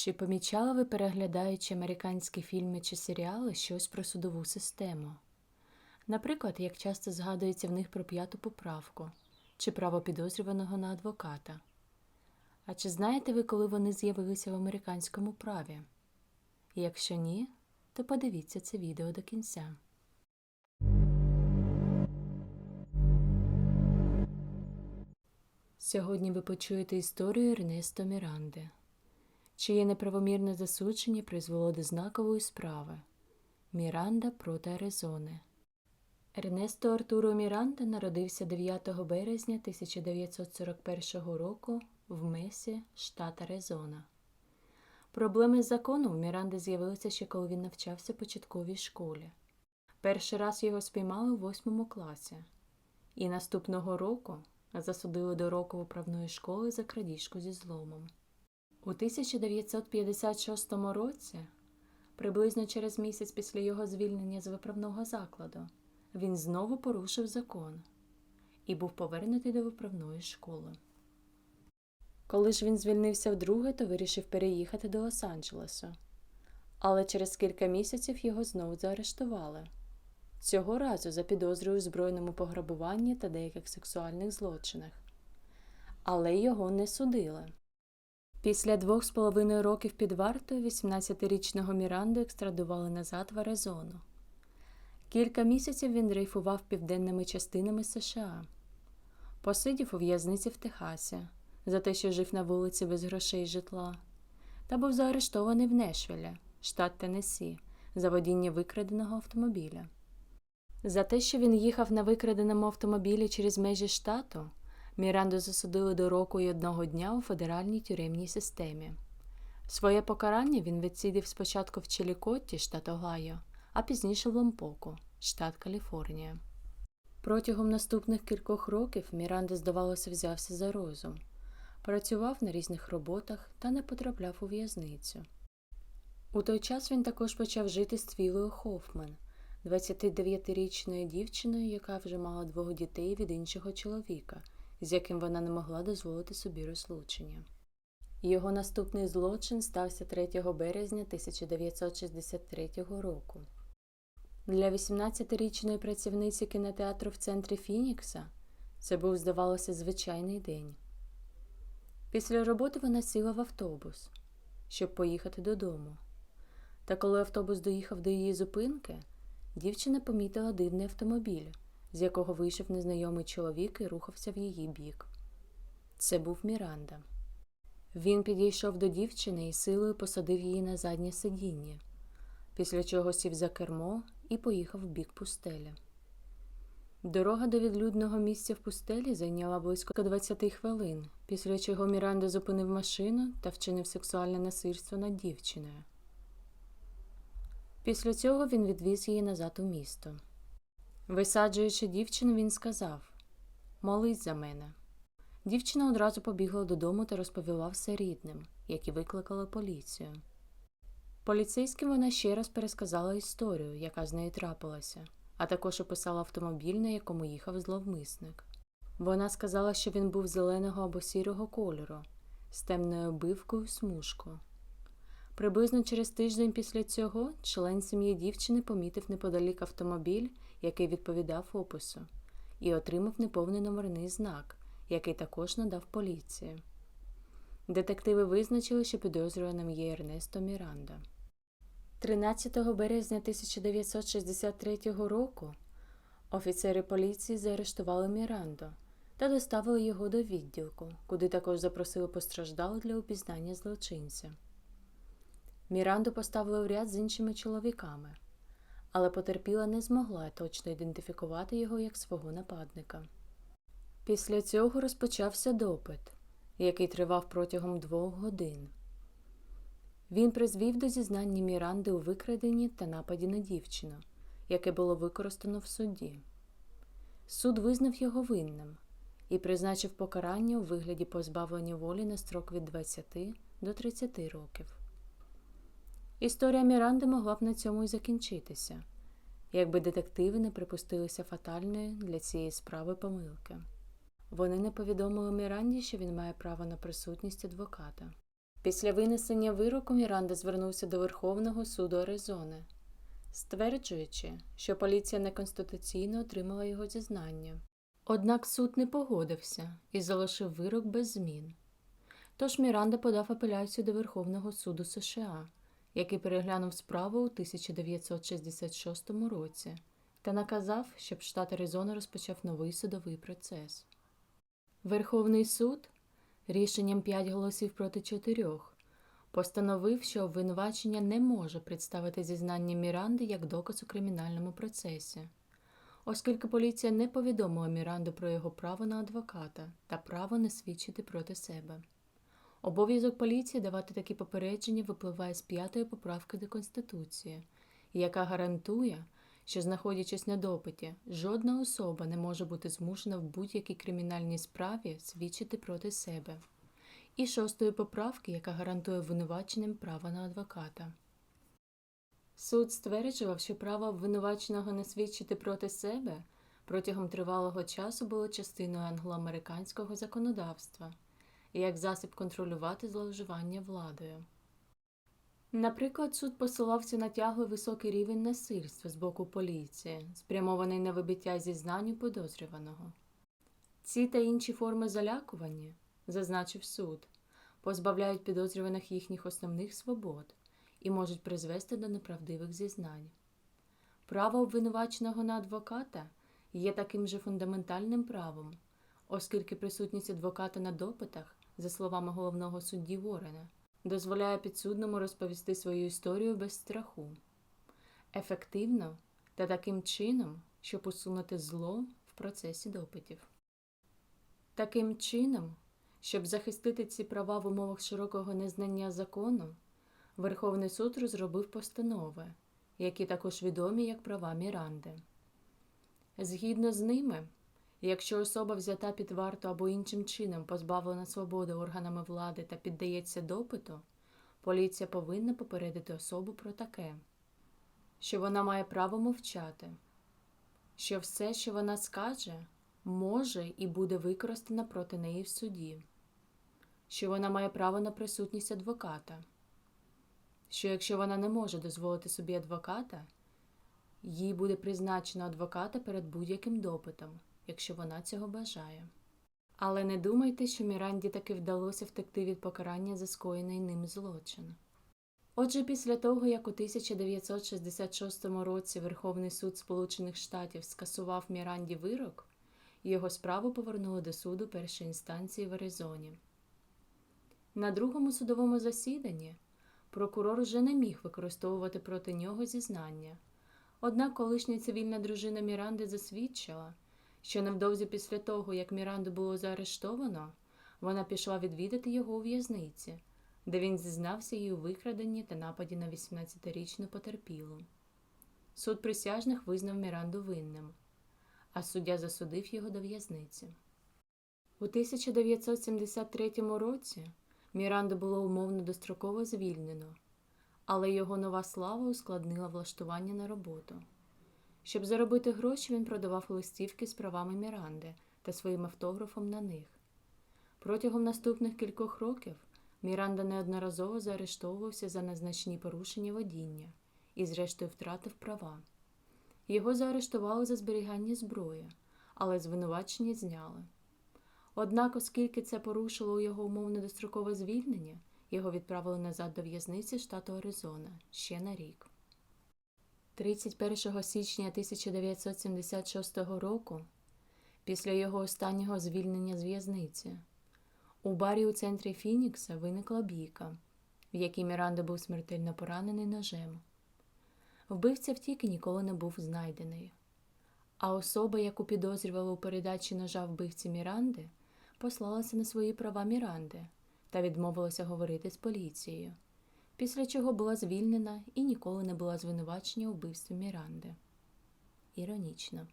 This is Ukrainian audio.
Чи помічали ви, переглядаючи американські фільми чи серіали, щось про судову систему? Наприклад, як часто згадується в них про п'яту поправку чи право підозрюваного на адвоката? А чи знаєте ви, коли вони з'явилися в американському праві? Якщо ні, то подивіться це відео до кінця. Сьогодні ви почуєте історію Ернесто Міранди, чиє неправомірне засудження призвело до знакової справи Міранда проти Аризони. Ернесто Артуро Міранда народився 9 березня 1941 року в Месі, штат Аризона. Проблеми з законом у Міранди з'явилися ще коли він навчався в початковій школі. Перший раз його спіймали у восьмому класі, і наступного року засудили до року виправної школи за крадіжку зі зломом. У 1956 році, приблизно через місяць після його звільнення з виправного закладу, він знову порушив закон і був повернутий до виправної школи. Коли ж він звільнився вдруге, то вирішив переїхати до Лос-Анджелесу. Але через кілька місяців його знову заарештували. Цього разу за підозрою у збройному пограбуванні та деяких сексуальних злочинах. Але його не судили. Після двох з половиною років під вартою 18-річного Міранду екстрадували назад в Аризону. Кілька місяців він дрейфував південними частинами США, посидів у в'язниці в Техасі за те, що жив на вулиці без грошей і житла, та був заарештований в Нешвілі, штат Теннессі, за водіння викраденого автомобіля. За те, що він їхав на викраденому автомобілі через межі штату, Міранду засудили до року і одного дня у федеральній тюремній системі. Своє покарання він відсидів спочатку в Челікотті, штат Огайо, а пізніше в Ломпоку, штат Каліфорнія. Протягом наступних кількох років Міранда, здавалося, взявся за розум, працював на різних роботах та не потрапляв у в'язницю. У той час він також почав жити з Твілою Хофман, 29-річною дівчиною, яка вже мала двох дітей від іншого чоловіка, з яким вона не могла дозволити собі розлучення. Його наступний злочин стався 3 березня 1963 року. Для 18-річної працівниці кінотеатру в центрі Фінікса це був, здавалося, звичайний день. Після роботи вона сіла в автобус, щоб поїхати додому. Та коли автобус доїхав до її зупинки, дівчина помітила дивний автомобіль, з якого вийшов незнайомий чоловік і рухався в її бік. Це був Міранда. Він підійшов до дівчини і силою посадив її на заднє сидіння, після чого сів за кермо і поїхав в бік пустелі. Дорога до відлюдного місця в пустелі зайняла близько 20 хвилин, після чого Міранда зупинив машину та вчинив сексуальне насильство над дівчиною. Після цього він відвіз її назад у місто. Висаджуючи дівчину, він сказав Молись за мене. Дівчина одразу побігла додому та розповіла все рідним, які викликали поліцію. Поліцейським вона ще раз пересказала історію, яка з нею трапилася, а також описала автомобіль, на якому їхав зловмисник. Вона сказала, що він був зеленого або сірого кольору, з темною обивкою в смужку. Приблизно через тиждень після цього член сім'ї дівчини помітив неподалік автомобіль, який відповідав опису, і отримав неповний номерний знак, який також надав поліції. Детективи визначили, що підозрюваним є Ернесто Міранда. 13 березня 1963 року офіцери поліції заарештували Міранду та доставили його до відділку, куди також запросили постраждалих для упізнання злочинця. Міранду поставили в ряд з іншими чоловіками, але потерпіла не змогла точно ідентифікувати його як свого нападника. Після цього розпочався допит, який тривав протягом двох годин. Він призвів до зізнання Міранди у викраденні та нападі на дівчину, яке було використано в суді. Суд визнав його винним і призначив покарання у вигляді позбавлення волі на строк від 20 до 30 років. Історія Міранди могла б на цьому і закінчитися, якби детективи не припустилися фатальної для цієї справи помилки. Вони не повідомили Міранді, що він має право на присутність адвоката. Після винесення вироку Міранда звернувся до Верховного суду Аризони, стверджуючи, що поліція неконституційно отримала його зізнання. Однак суд не погодився і залишив вирок без змін. Тож Міранда подав апеляцію до Верховного суду США, який переглянув справу у 1966 році та наказав, щоб штат Аризона розпочав новий судовий процес. Верховний суд рішенням 5 голосів проти 4 постановив, що обвинувачення не може представити зізнання Міранди як доказ у кримінальному процесі, оскільки поліція не повідомила Міранду про його право на адвоката та право не свідчити проти себе. Обов'язок поліції давати такі попередження випливає з п'ятої поправки до Конституції, яка гарантує, що, знаходячись на допиті, жодна особа не може бути змушена в будь-якій кримінальній справі свідчити проти себе, і шостої поправки, яка гарантує обвинуваченим право на адвоката. Суд стверджував, що право обвинуваченого не свідчити проти себе протягом тривалого часу було частиною англоамериканського законодавства як засіб контролювати зловживання владою. Наприклад, суд посилався на тяглий високий рівень насильства з боку поліції, спрямований на вибиття зізнань підозрюваного. Ці та інші форми залякування, зазначив суд, позбавляють підозрюваних їхніх основних свобод і можуть призвести до неправдивих зізнань. Право обвинуваченого на адвоката є таким же фундаментальним правом, оскільки присутність адвоката на допитах, за словами головного судді Ворена, дозволяє підсудному розповісти свою історію без страху, ефективно та таким чином, щоб усунути зло в процесі допитів. Таким чином, щоб захистити ці права в умовах широкого незнання закону, Верховний суд розробив постанови, які також відомі як права Міранди. Згідно з ними, якщо особа взята під варту або іншим чином позбавлена свободи органами влади та піддається допиту, поліція повинна попередити особу про таке, що вона має право мовчати, що все, що вона скаже, може і буде використано проти неї в суді, що вона має право на присутність адвоката, що якщо вона не може дозволити собі адвоката, їй буде призначено адвоката перед будь-яким допитом, якщо вона цього бажає. Але не думайте, що Міранді таки вдалося втекти від покарання за скоєний ним злочин. Отже, після того, як у 1966 році Верховний суд Сполучених Штатів скасував Міранді вирок, його справу повернули до суду першої інстанції в Аризоні. На другому судовому засіданні прокурор вже не міг використовувати проти нього зізнання. Однак колишня цивільна дружина Міранди засвідчила, що невдовзі після того, як Міранду було заарештовано, вона пішла відвідати його у в'язниці, де він зізнався їй у викраденні та нападі на 18-річну потерпілу. Суд присяжних визнав Міранду винним, а суддя засудив його до в'язниці. У 1973 році Міранду було умовно достроково звільнено, але його нова слава ускладнила влаштування на роботу. Щоб заробити гроші, він продавав листівки з правами Міранди та своїм автографом на них. Протягом наступних кількох років Міранда неодноразово заарештовувався за незначні порушення водіння і, зрештою, втратив права. Його заарештували за зберігання зброї, але звинувачення зняли. Однак, оскільки це порушило його умовне дострокове звільнення, його відправили назад до в'язниці штату Аризона ще на рік. 31 січня 1976 року, після його останнього звільнення з в'язниці, у барі у центрі Фінікса виникла бійка, в якій Міранда був смертельно поранений ножем. Вбивця втік і ніколи не був знайдений. А особа, яку підозрювали у передачі ножа вбивці Міранди, послалася на свої права Міранди та відмовилася говорити з поліцією, після чого була звільнена і ніколи не була звинувачена у вбивстві Міранди. Іронічно.